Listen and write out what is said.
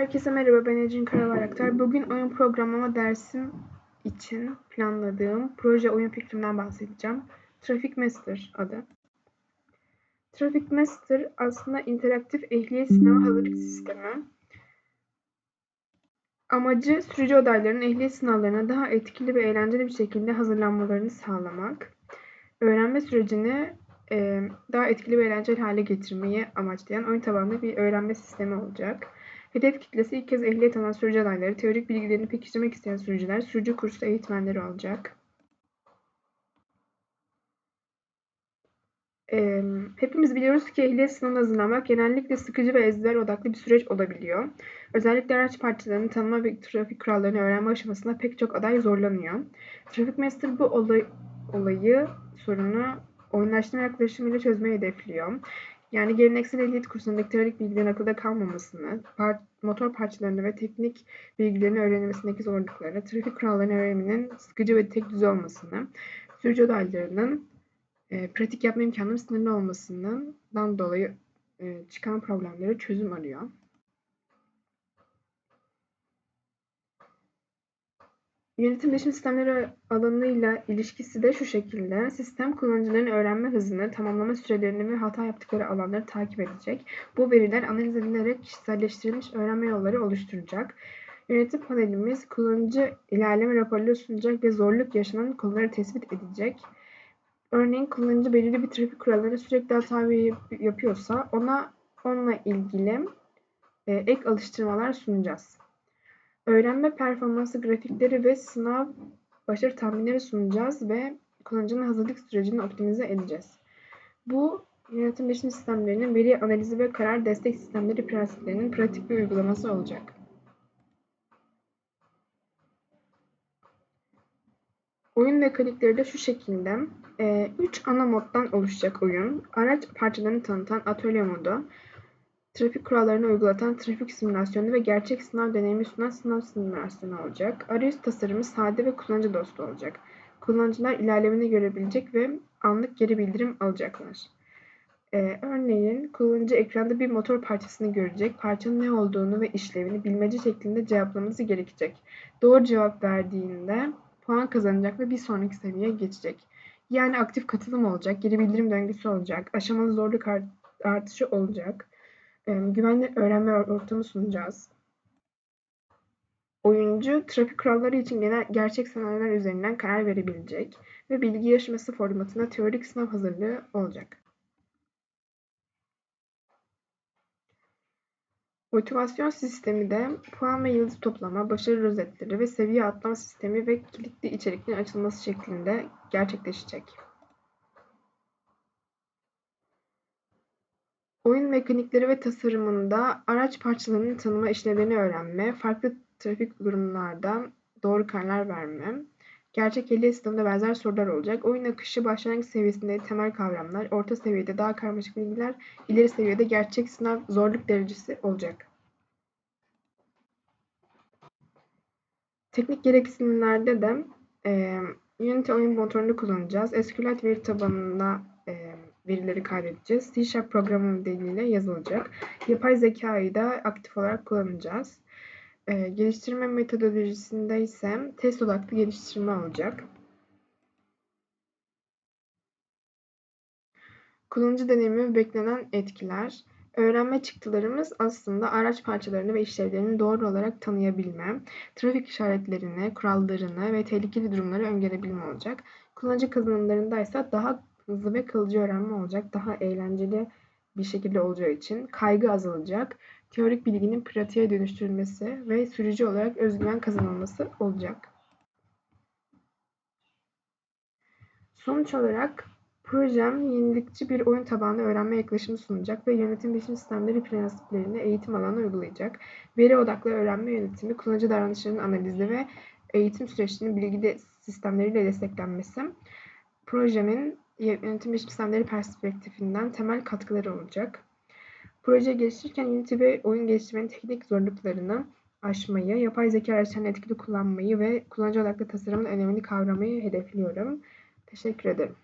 Herkese merhaba, ben Ecin Karabayraktar. Bugün oyun programlama dersim için planladığım proje oyun fikrimden bahsedeceğim. Traffic Master adı. Traffic Master aslında interaktif ehliyet sınavı hazırlık sistemi. Amacı sürücü adaylarının ehliyet sınavlarına daha etkili ve eğlenceli bir şekilde hazırlanmalarını sağlamak. Öğrenme sürecini daha etkili ve eğlenceli hale getirmeyi amaçlayan oyun tabanlı bir öğrenme sistemi olacak. Hedef kitlesi ilk kez ehliyet alan sürücü adayları, teorik bilgilerini pekiştirmek isteyen sürücüler, sürücü kursu eğitmenleri olacak. Ee, hepimiz biliyoruz ki ehliyet sınavına hazırlanmak genellikle sıkıcı ve ezber odaklı bir süreç olabiliyor. Özellikle araç parçalarını tanıma ve trafik kurallarını öğrenme aşamasında pek çok aday zorlanıyor. Traffic Master bu olay, olayı, sorunu oyunlaştırma yaklaşımıyla çözmeyi hedefliyor. Yani geleneksel ehliyet kursundaki teorik bilgilerin akılda kalmamasını, part, motor parçalarını ve teknik bilgilerini öğrenmesindeki zorlukları, trafik kurallarını öğrenmenin sıkıcı ve tek düze olmasını, sürücü adaylarının e, pratik yapma imkanının sınırlı olmasından dolayı e, çıkan problemlere çözüm arıyor. Yönetim bilişim sistemleri alanıyla ilişkisi de şu şekilde. Sistem kullanıcıların öğrenme hızını, tamamlama sürelerini ve hata yaptıkları alanları takip edecek. Bu veriler analiz edilerek kişiselleştirilmiş öğrenme yolları oluşturacak. Yönetim panelimiz kullanıcı ilerleme raporları sunacak ve zorluk yaşanan konuları tespit edecek. Örneğin kullanıcı belirli bir trafik kurallarına sürekli hata yapıyorsa ona onunla ilgili e, ek alıştırmalar sunacağız. Öğrenme performansı grafikleri ve sınav başarı tahminleri sunacağız ve kullanıcının hazırlık sürecini optimize edeceğiz. Bu yönetim bilişim sistemlerinin veri analizi ve karar destek sistemleri prensiplerinin pratik bir uygulaması olacak. Oyun mekanikleri de şu şekilde. 3 e, ana moddan oluşacak oyun. Araç parçalarını tanıtan atölye modu, trafik kurallarını uygulatan trafik simülasyonu ve gerçek sınav deneyimi sunan sınav simülasyonu olacak. Arayüz tasarımı sade ve kullanıcı dostu olacak. Kullanıcılar ilerlemeni görebilecek ve anlık geri bildirim alacaklar. Ee, örneğin kullanıcı ekranda bir motor parçasını görecek, parçanın ne olduğunu ve işlevini bilmece şeklinde cevaplaması gerekecek. Doğru cevap verdiğinde puan kazanacak ve bir sonraki seviyeye geçecek. Yani aktif katılım olacak, geri bildirim döngüsü olacak, aşamalı zorluk artışı olacak güvenli öğrenme ortamı sunacağız. Oyuncu trafik kuralları için genel gerçek senaryolar üzerinden karar verebilecek ve bilgi yarışması formatında teorik sınav hazırlığı olacak. Motivasyon sistemi de puan ve yıldız toplama, başarı rozetleri ve seviye atlama sistemi ve kilitli içeriklerin açılması şeklinde gerçekleşecek. Oyun mekanikleri ve tasarımında araç parçalarının tanıma işlevlerini öğrenme, farklı trafik durumlarda doğru kararlar verme, gerçek ehliyet sınavında benzer sorular olacak. Oyun akışı başlangıç seviyesinde temel kavramlar, orta seviyede daha karmaşık bilgiler, ileri seviyede gerçek sınav zorluk derecesi olacak. Teknik gereksinimlerde de e, Unity oyun motorunu kullanacağız. SQLite veri tabanında e, verileri kaydedeceğiz. C Sharp programlama diliyle yazılacak. Yapay zekayı da aktif olarak kullanacağız. Ee, geliştirme metodolojisinde ise test odaklı geliştirme olacak. Kullanıcı deneyimi beklenen etkiler. Öğrenme çıktılarımız aslında araç parçalarını ve işlevlerini doğru olarak tanıyabilme, trafik işaretlerini, kurallarını ve tehlikeli durumları öngörebilme olacak. Kullanıcı kazanımlarında ise daha hızlı ve kalıcı öğrenme olacak. Daha eğlenceli bir şekilde olacağı için kaygı azalacak. Teorik bilginin pratiğe dönüştürülmesi ve sürücü olarak özgüven kazanılması olacak. Sonuç olarak projem yenilikçi bir oyun tabanlı öğrenme yaklaşımı sunacak ve yönetim bilişim sistemleri prensiplerini eğitim alanına uygulayacak. Veri odaklı öğrenme yönetimi, kullanıcı davranışlarının analizi ve eğitim süreçlerinin bilgi sistemleriyle desteklenmesi projemin yönetim sistemleri perspektifinden temel katkıları olacak. Proje geliştirirken Unity ve oyun geliştirmenin teknik zorluklarını aşmayı, yapay zeka araçlarını etkili kullanmayı ve kullanıcı odaklı tasarımın önemini kavramayı hedefliyorum. Teşekkür ederim.